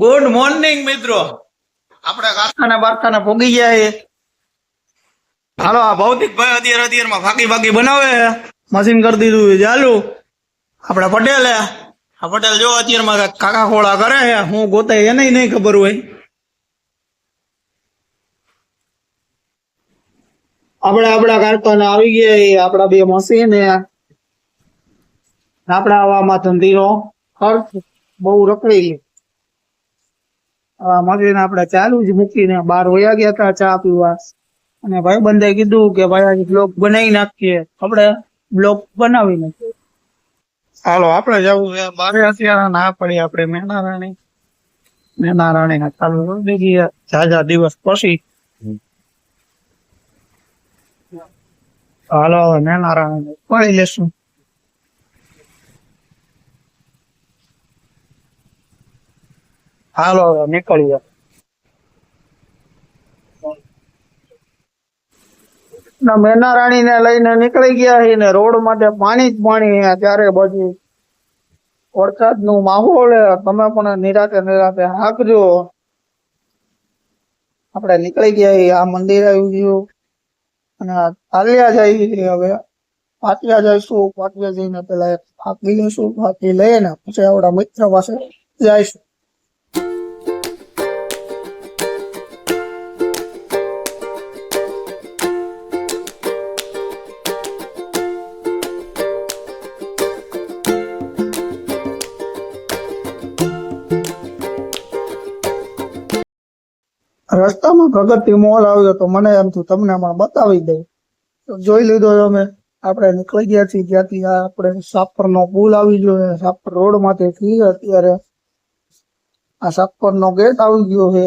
Good morning મિત્રો. આપણે કારખાના બારખાના પોગી ગયા છે હાલો આ ભૌતિક ભાઈ અત્યારે અત્યારમાં ફાકી ફાકી બનાવે મશીન કરી દીધું છે. ચાલુ. આપણે પટેલ હે. આ પટેલ જો અત્યારમાં કાકા ખોળા કરે છે હું ગોતે એને નહીં ખબર હોય. આપણે આપણા કારખાના આવી ગયા આપણા બે મશીન હે. આપણા આવામાં ધંધીનો ખર્ચ બહુ રખડી મશીન આપણે ચાલુ જ મૂકીને બહાર વયા ગયા હતા ચા પીવા. અને ભાઈ બંધે કીધું કે ભાઈ આજે બ્લોક બનાવી નાખીએ. આપણે બ્લોક બનાવી નાખીએ. હાલો આપણે જવું છે બારે અત્યારે ના પડી આપણે મેના રાણી મેના રાણી ના ચાલુ કરી દીધી ઝાઝા દિવસ પછી. હાલો હવે મેના રાણી પડી લેશું. હાલો નીકળીએ. મેના રાણી ને લઈને નીકળી ગયા ને રોડ માટે પાણી જ પાણી ત્યારે બધી વરસાદનું માહોલ તમે પણ નિરાતે નિરાતે હાકજો. આપણે નીકળી ગયા આ મંદિર આવી ગયું. અને ચાલ્યા જઈએ હવે. પાટિયા જઈશું પાટિયા જઈને પેલા એક ફાકી લઈશું, ફાકી લઈને પછી આપણા મિત્ર પાસે જઈશું. રસ્તામાં પ્રગતિ મોલ આવ્યો તો મને એમ થયું, તમને પણ બતાવી દઈ જોઈ લીધો અમે. આપણે નીકળી ગયા છીએ, ત્યાંથી આપણે સાપર નો પુલ આવી ગયો સાપર રોડમાંથી છીએ અત્યારે. આ સાપર નો ગેટ આવી ગયો છે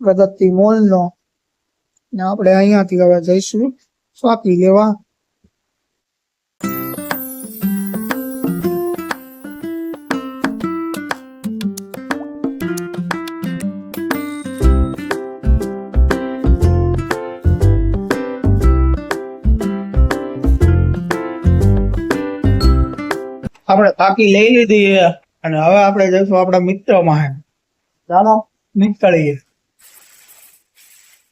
પ્રગતિ મોલ નો ને આપણે અહીંયાથી હવે જઈશું સ્વાપી લેવા. આપણે કાકી લઈ લીધી છે અને હવે આપણે જઈશું આપણા મિત્રમાં ચાલો, નીકળીએ.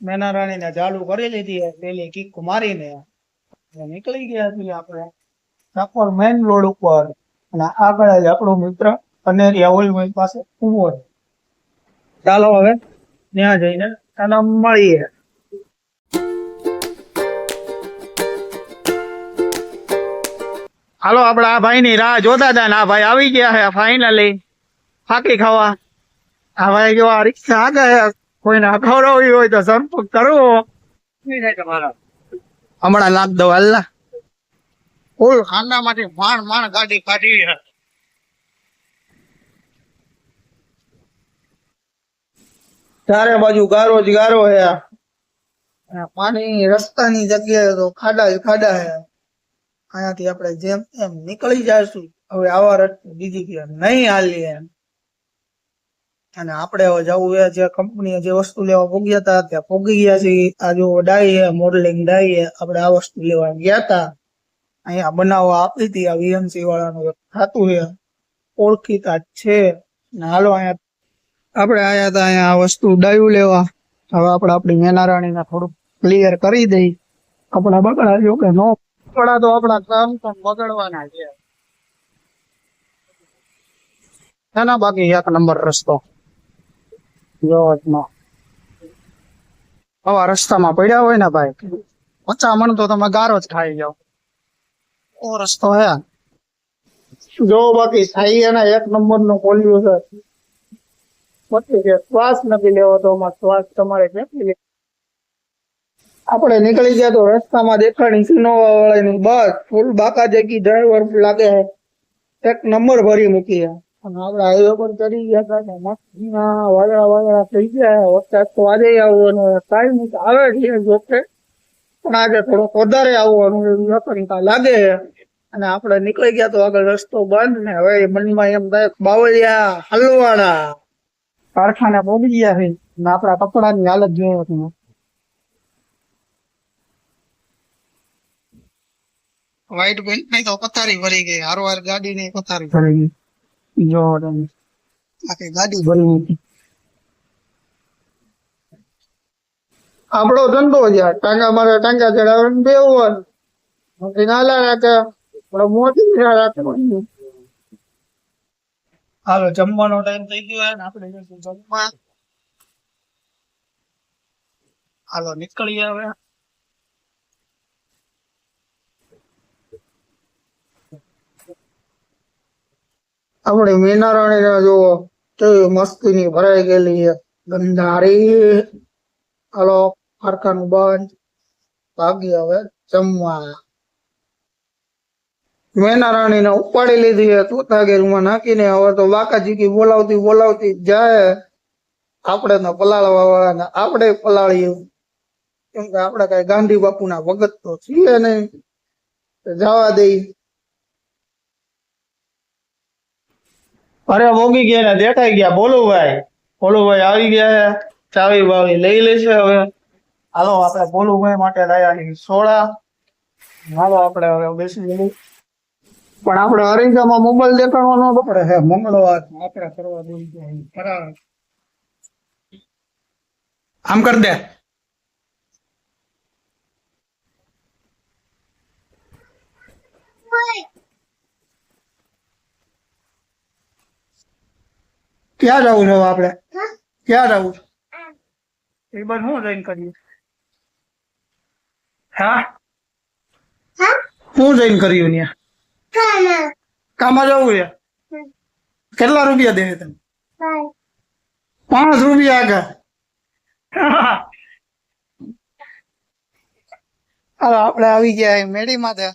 મેના રાણી ને ચાલુ કરી લીધી પેલી કિક મારીને. નીકળી ગયા છીએ આપણે. સાપર મેન રોડ ઉપર. અને આગળ જ આપણો મિત્ર કનેરિયા મિલ પાસે ઊભો ચાલો હવે, ત્યાં જઈને તને મળીએ. હાલો આપડા આ ભાઈ ની રાહ જોતા હતા ને આ ભાઈ આવી ગયા હે ફાઇનલી ફાકી ખાવા. આ ભાઈ જો આ રિક્ષા આગળ છે કોઈને અખવડાવી હોય તો સંપર્ક કરવો. હમણાં નાખ દો હાલના ફૂલ ખાંડા માંથી માણ માણ ગાડી કાઢી ચારે બાજુ ગારો જ ગારો હે પાણી રસ્તાની જગ્યાએ તો ખાડા જ ખાડા છે. અહીંયાથી આપણે જેમ એમ નીકળી જઈશું. હવે આવા રસ્તે બીજી ક્યાં? નહીં હાલીએ એમ. અને આપણે હવે જવું એ જે કંપનીએ જે વસ્તુ લેવા પોગ્યા હતા, ત્યાં પોગી ગયા છીએ. આ જો ડાઈએ મોડલિંગ ડાઈએ આપણે આ વસ્તુ લેવા ગયા હતા. અહીંયા બનાવવા આપી હતી, આ વીએમસી વાળાનું ખાતું છે. ઓળખીતા છે. ને હાલો અહીંયા આપણે આયા હતા, અહીંયા આ વસ્તુ ડાયું લેવા. હવે આપણે આપણી મેનારાણીને થોડુંક ક્લિયર કરી દઈ. કપડા બગડા જો કે નો કપડા તો આપણા કામ બગડવાના છે. એના બાકી એક નંબર રસ્તો. જો આવા રસ્તામાં પડ્યા હોય ને ભાઈ પચા મણ તો તમે ગારો જ ખાઈ જાઓ. ઓ રસ્તો હે. જો બાકી સાઈ એના એક નંબરનું પોલ્યુશન પછી કે શ્વાસ નથી લેવો તો શ્વાસ તમારે ક્યાંથી લે આપણે નીકળી ગયા તો રસ્તામાં દેખાણી સિનોવા વાળાની બસ ફૂલ બાકા જેકી ડ્રાઈવર લાગે છે. એક નંબર ભરી મૂકી અને આપણે હાઈવે પર ચડી ગયા હતા ને મસ્તીના વાદળા વાદળા થઈ ગયા વરસાદ તો આજે આવવાનો કાંઈ નહીં, આવે છે જોકે. પણ આજે થોડોક વધારે આવવાનું એવું અકળતા લાગે અને આપણે નીકળી ગયા તો આગળ રસ્તો બંધ ને હવે મનમાં એમ થાય બાવળિયા, હલવાડા. કારખાને પહોંચી ગયા છે. ને આપણા કપડાની હાલત જોયો તમે વાઈટ પેન્ટ નહીં તો પથારી ભરી ગઈ. હારોહાર ગાડી ને પથારી ભરી ગઈ. જો આખી ગાડી ભરી હતી આપણો ધંધો છે. ટાંગા મારા ટાંગા ચડાવવાનું બેવવાનું નાલા રાખે. મોટી રાખવાનું હાલો જમવાનો ટાઈમ થઈ ગયો ને આપણે જમવા. હાલો નીકળીએ હવે. આપણે મીનારાણી ના જુઓ, કેવી મસ્તી ની ભરાઈ ગયેલી છે. ગંધારી. હલો ફરકાનું બંધ. ભાગી હવે જમવા. મેનારાણી ને ઉપાડી લીધી છે, તોતાગીરમાં નાખીને હવે તો વાકાજીકી બોલાવતી બોલાવતી જાય. આપણે તો પલાળવા વાળા ને આપણે પલાળીએ. કેમ કે આપણે કઈ ગાંધી બાપુ ના ભગત તો છીએ નહીં. જવા દઈ અરે મોગી ગયા ને, દેખાઈ ગયા. બોલું ભાઈ આવી ગયા ચાવી બાવી લઈ લેશે હવે. હાલો, આપણે બોલુભાઈ માટે લાયા છે સોડા. હાલો, આપણે હવે બેસી જઈએ. પણ આપણે અરીસામાં મોબાઈલ દેખાડવો ન પડે હે. મંગળવાર આપણે કરવા દઈએ આમ કર દે. ક્યાં જવું છે આપણે? ક્યાં જવું? છે એ બાર શું જઈને કરીએ? હા? શું જઈને કર્યું ત્યાં કામાં જવું છે? કેટલા રૂપિયા દે તમે પાંચ રૂપિયા આગળ. હાલો આપણે આવી ગયા મેડી માથે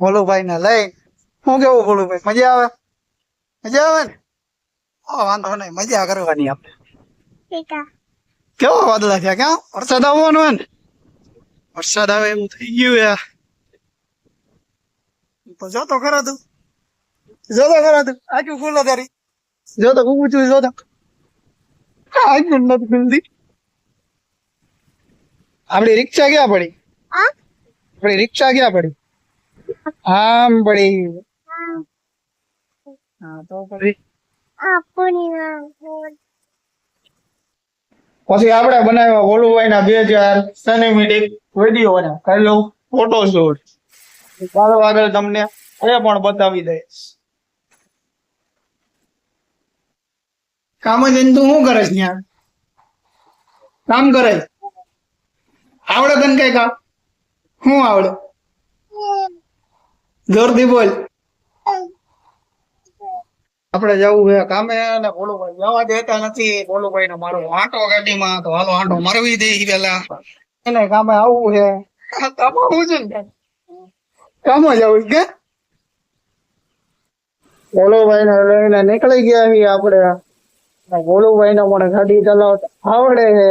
ભોલુભાઈ ને લઈ. શું કેવું ભોલુભાઈ મજા આવે? મજા આવે ને? હા વાંધો નહીં મજા કરવાની આપણે. કેવો વાદળા થયા? ક્યાં? વરસાદ આવવાનો હોય ને? વરસાદ આવે એવું થઈ ગયું યાર. જો તો ખરા તું. જો તો ખરા તું. આખું ફૂલો તારી. જો તો કુકું છું જો તો. આખું નથી ખુલતી. આપડી રિક્ષા ક્યાં પડી? આપડી રિક્ષા ક્યાં પડી? આમ પડી. હા. તો પછી પછી આપણે બનાવ્યા વોલુભાઈ ના બે હજાર સેનેમેટિક વીડિયો ને. કરેલો ફોટો શૂટ ચાલો આગળ તમને એ પણ બતાવી દઈશ. કામ જઈને તું શું કરે છે ત્યાં? કામ કરે આવડે તને કઈ કામ શું આવડે? જોરથી બોલ. આપણે જવું છે કામે ને ભોલુભાઈ જવા દેતા નથી. ભોલુભાઈ નો મારો આંટો ગાડીમાં તો હાલો આંટો મરવી દે પેલા. એને કામે આવવું છે. કામ આવું છે ને? કામ જવું કે? ભોલુભાઈ ને લઈને નીકળી ગયા છીએ આપણે. ભોલુભાઈ ને મને ગાડી ચલાવતા આવડે છે.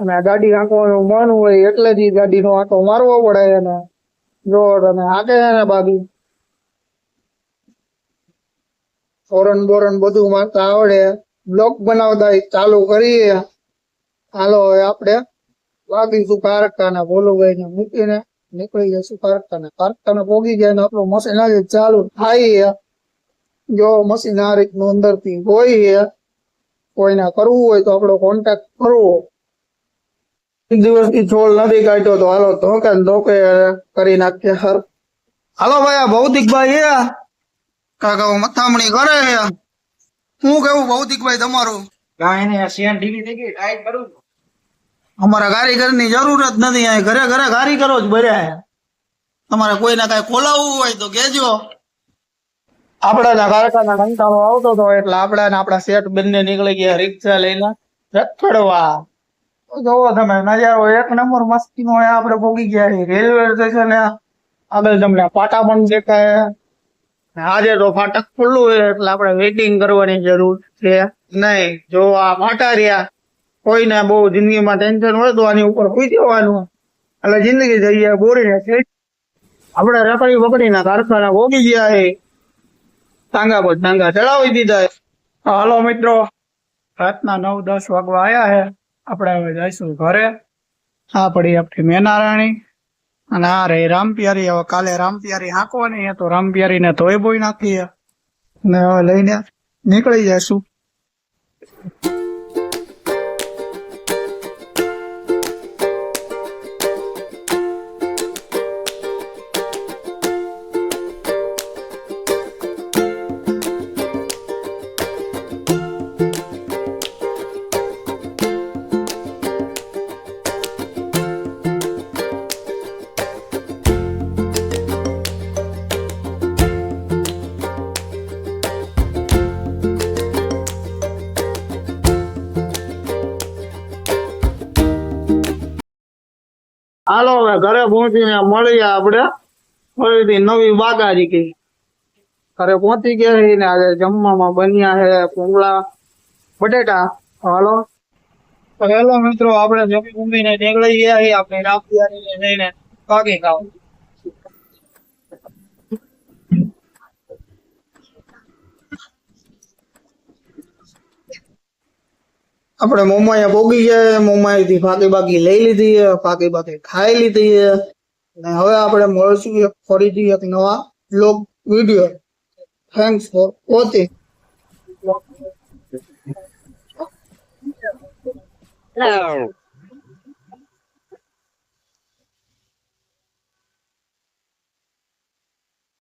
અને ગાડી આંકવાનું મન હોય એટલે જ ગાડી ગાડીનો આંટો મારવો પડે એને જોર અને આગે ને બાકી ફોરન બોરન બધું વાંચતા આવડે. બ્લોક બનાવતા ચાલુ કરીએ. હાલો, હવે આપણે વાગીશું કારખાને ભોલુભાઈ ને મૂકીને નીકળી જશું કારખાને કારખાને પોગી ગયા ને આપણું મશીન આજે ચાલુ થાય. જો મશીન આ રીતનું અંદરથી હોય, કોઈને કરવું હોય તો આપણો કોન્ટેક્ટ કરવો. એક દિવસથી છોડ નથી કાઢ્યો તો હાલો ધોકે ને ધોકે કરી નાખીએ સર હાલો ભાઈ, આ ભૌતિકભાઈ એ કાકા મથામણી કરે છે. કેવું કેવું ભૌતિકભાઈ તમારું? અમારા કારીગરની જરૂર જ નથી અહીં ઘરે ઘરે કારીગરો જ ભર્યા તમારે કોઈને કઈ ખોલાવવું હોય તો કેજો આપડા કારખાના કંટાળો આવતો હતો એટલે આપડા ને આપડા શેઠ બંને નીકળી ગયા રિક્ષા લઈને રખડવા જોવો તમે નજારો એક નંબર મસ્તી નો આપણે ભોગી ગયા રેલવે સ્ટેશન આગળ તમને પાટા પણ દેખાય. ને આજે તો ફાટક ખુલ્લું છે, એટલે આપણે વેઇટિંગ કરવાની જરૂર છે. નહીં, જો આ ફાટા રહ્યા, કોઈને બહુ જિંદગીમાં ટેન્શન હોય તો આની ઉપર હોઈ જવાનું. એટલે જિંદગી જઈએ બોરીને છે. આપણે રખડી વકડીના કારખાના ભોગી ગયા છે. ટાંગા પર ટાંગા ચડાવી દીધા. હાલો મિત્રો, રાતના નવ, દસ વાગવા આયા છે. આપણે હવે જઈશું ઘરે. આ પડી આપણી મેનારાણી. અને આ રામ રામપિયારી, હવે કાલે રામપિયારી હાંકવાની તો તો રામપિયારી ને તોય બોઈ નાખીએ. ને હવે લઈને નીકળી જઈશું. હવે ઘરે પહોંચીને મળીએ આપણે. ફરીથી નવી બાગાજી કઈ ઘરે પહોંચી ગયા છે ને આજે જમવામાં બન્યા છે પૂંગળા બટેટા. હાલો. હેલો મિત્રો, આપણે જમી ઉમીને નીકળી ગયા છીએ. આપણે રામપિયારીને જઈને પાકી ખાવ આપણે મોમાયા ભોગી ગયા થી ફાકી બાકી લઈ લીધી ફાકી બાકી ખાઈ લીધી અને હવે આપણે મળશું એક ફરીથી એક નવા blog video thanks for watching Hello.